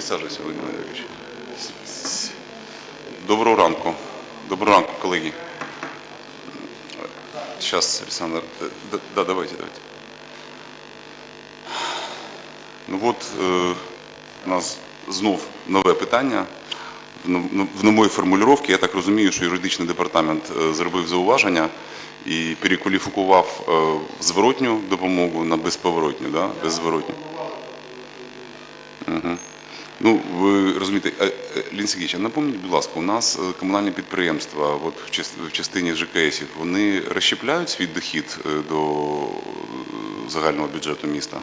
Присаджуйся, Володимир Валерійович. Доброго ранку. Доброго ранку, колеги. Сейчас, Александр. э, Да, да, давайте, давайте. Ну от е, у нас знов нове питання. В нов- новій формулювання, я так розумію, що юридичний департамент е, зробив зауваження і перекваліфікував е, зворотню допомогу на безповоротню, да? беззворотню. Угу. Ну, ви розумієте, е, е, Лін Сергійович, а напомніть, будь ласка, у нас е, комунальні підприємства от в, частині ЖКСів, вони розщепляють свій дохід до загального бюджету міста?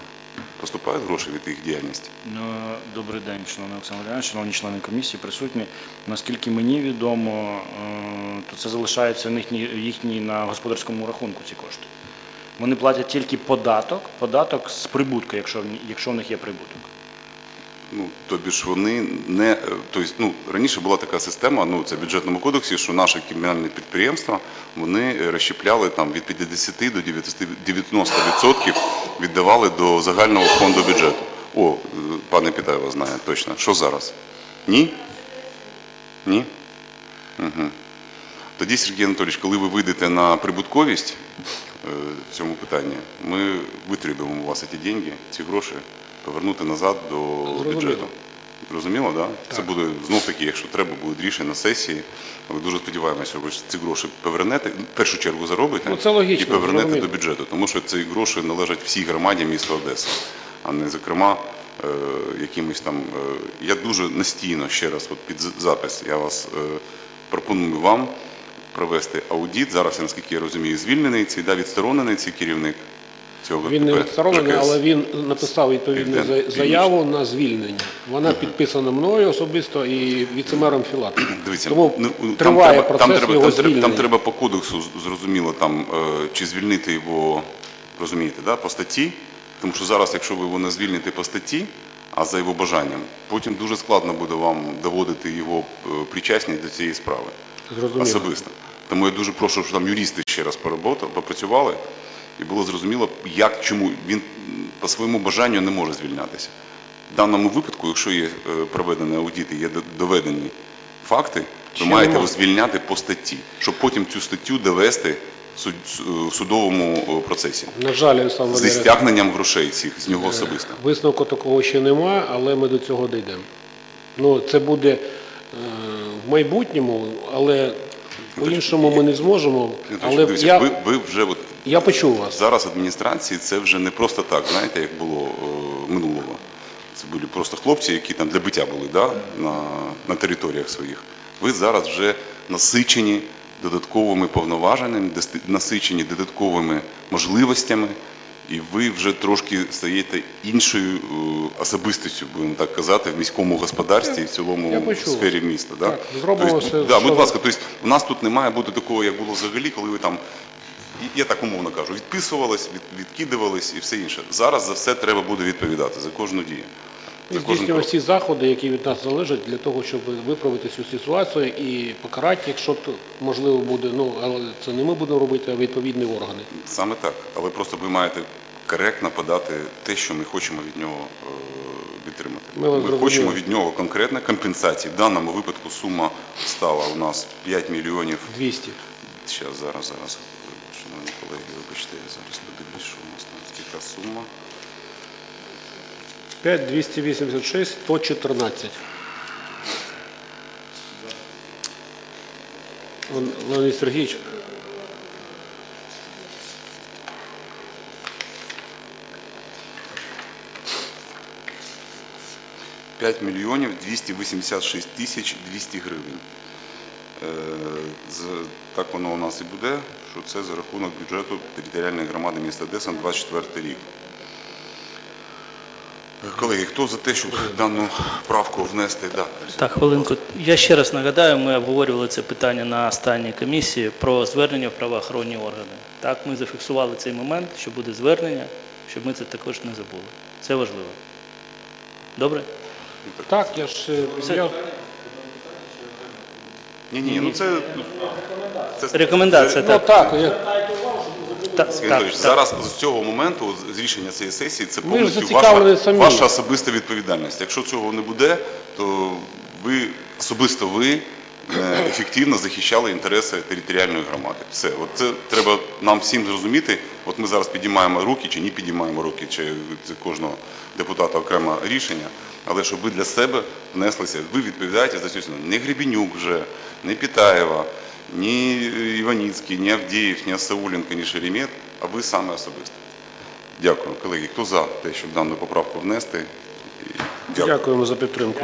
Поступають гроші від їх діяльності? Ну, Добрий день, шановний Олександр Володимирович, шановні члени комісії, присутні. Наскільки мені відомо, то це залишається їхні, їхні на господарському рахунку ці кошти. Вони платять тільки податок, податок з прибутку, якщо, якщо в них є прибуток. Ну, тобі ж вони не тобто, ну, раніше була така система, ну це в бюджетному кодексі, що наші комунальні підприємства вони розщепляли там від 50 до 90% віддавали до загального фонду бюджету. О, е, пане Пітаєва знає точно. Що зараз? Ні? Ні? Угу. Тоді, Сергій Анатолійович, коли ви вийдете на прибутковість цьому питанні, ми витребуємо у вас ці деньги, ці гроші, повернути назад до Зрозуміло. бюджету. Зрозуміло, да? Це буде знов таки, якщо треба, будуть рішення на сесії. Ми дуже сподіваємося, що ви ці гроші повернете, в першу чергу заробите Ну, це логічно, і повернете зрозуміло. до бюджету, тому що ці гроші належать всій громаді міста Одеси, а не зокрема е, якимось там. е, я дуже настійно ще раз, от під запис, я вас е, пропоную вам провести аудит. Зараз, наскільки я розумію, звільнений цей, да, відсторонений цей керівник цього Він не відсторонений, ЖКС. але він написав відповідну Півден- за- заяву на звільнення. Вона підписана мною особисто і віцемером Філатовим. Дивіться, Тому ну, там триває треба, процес там треба, його там, треба, звільнення. там треба по кодексу з- зрозуміло, там, е, чи звільнити його, розумієте, да, по статті, тому що зараз, якщо ви його не звільните по статті, а за його бажанням, потім дуже складно буде вам доводити його е, причасність до цієї справи Зрозуміло. особисто. Тому я дуже прошу, щоб там юристи ще раз попрацювали, і було зрозуміло, як, чому він по своєму бажанню не може звільнятися. В даному випадку, якщо є е, проведений аудит і є доведені факти, ви маєте його звільняти по статті, щоб потім цю статтю довести в судовому е, процесі На жаль, Олександр зі стягненням грошей цих з нього особисто. висновку такого ще немає, але ми до цього дійдемо. Ну, це буде е, в майбутньому, але по-іншому ми не зможемо. Але Дивіться, я, ви, ви вже от я почув вас. Зараз адміністрації це вже не просто так, знаєте, як було е, минулого. Це були просто хлопці, які там для биття були да, на, на територіях своїх. Ви зараз вже насичені додатковими повноваженнями, дести- насичені додатковими можливостями, і ви вже трошки стаєте іншою е, особистістю, будемо так казати, в міському господарстві і в цілому сфері міста. Да? Так, зробимо Тобто, все, да, що- будь ласка, тобто у нас тут не має бути такого, як було взагалі, коли ви там я так умовно кажу, відписувались, від, відкидувались і все інше. Зараз за все треба буде відповідати за кожну дію. За кожен здійснюємо всі заходи, які від нас залежать, для того, щоб виправити цю ситуацію і покарати, якщо то можливо буде. Ну але це не ми будемо робити, а відповідні органи. Саме так. Але просто ви маєте коректно подати те, що ми хочемо від нього е, відтримати. Ми вас зрозуміли. хочемо від нього конкретно компенсації. В даному випадку сума стала у нас 5 мільйонів. 200. Зараз, зараз, зараз. Шановні колеги, вибачте, я зараз подивлюсь, що у нас там яка сума. 5 286 114. Леон- Леонід Сергійович, 5 мільйонів 286 тисяч 200 гривень. Е, Так воно у нас і буде, що це за рахунок бюджету територіальної громади міста Одеса на 24 рік. Колеги, хто за те, щоб дану правку внести? Да. Так, хвилинку. Я ще раз нагадаю, ми обговорювали це питання на останній комісії про звернення в правоохоронні органи. Так, ми зафіксували цей момент, що буде звернення, щоб ми це також не забули. Це важливо. Добре? так, я ж е, я, Ні, ні, ну це, це Рекомендація, ну так. так, я, Так, Сергій так, Анатолійович, так. зараз з цього моменту, з- рішення цієї сесії, це Ми ж повністю зацікавлені ваша, самі. ваша особиста відповідальність. Якщо цього не буде, то ви особисто ви е, ефективно захищали інтереси територіальної громади. Все, от це треба нам всім зрозуміти. От ми зараз підіймаємо руки чи не підіймаємо руки, чи це кожного депутата окреме рішення. Але щоб ви для себе внеслися, ви відповідаєте за цю не Гребенюк вже, не Пітаєва, ні Іваніцький, ні Авдіїв, ні Асаулінка, ні Шеремет, а ви саме особисто. Дякую, колеги. Хто за те, щоб дану поправку внести? Дякую. Дякуємо за підтримку.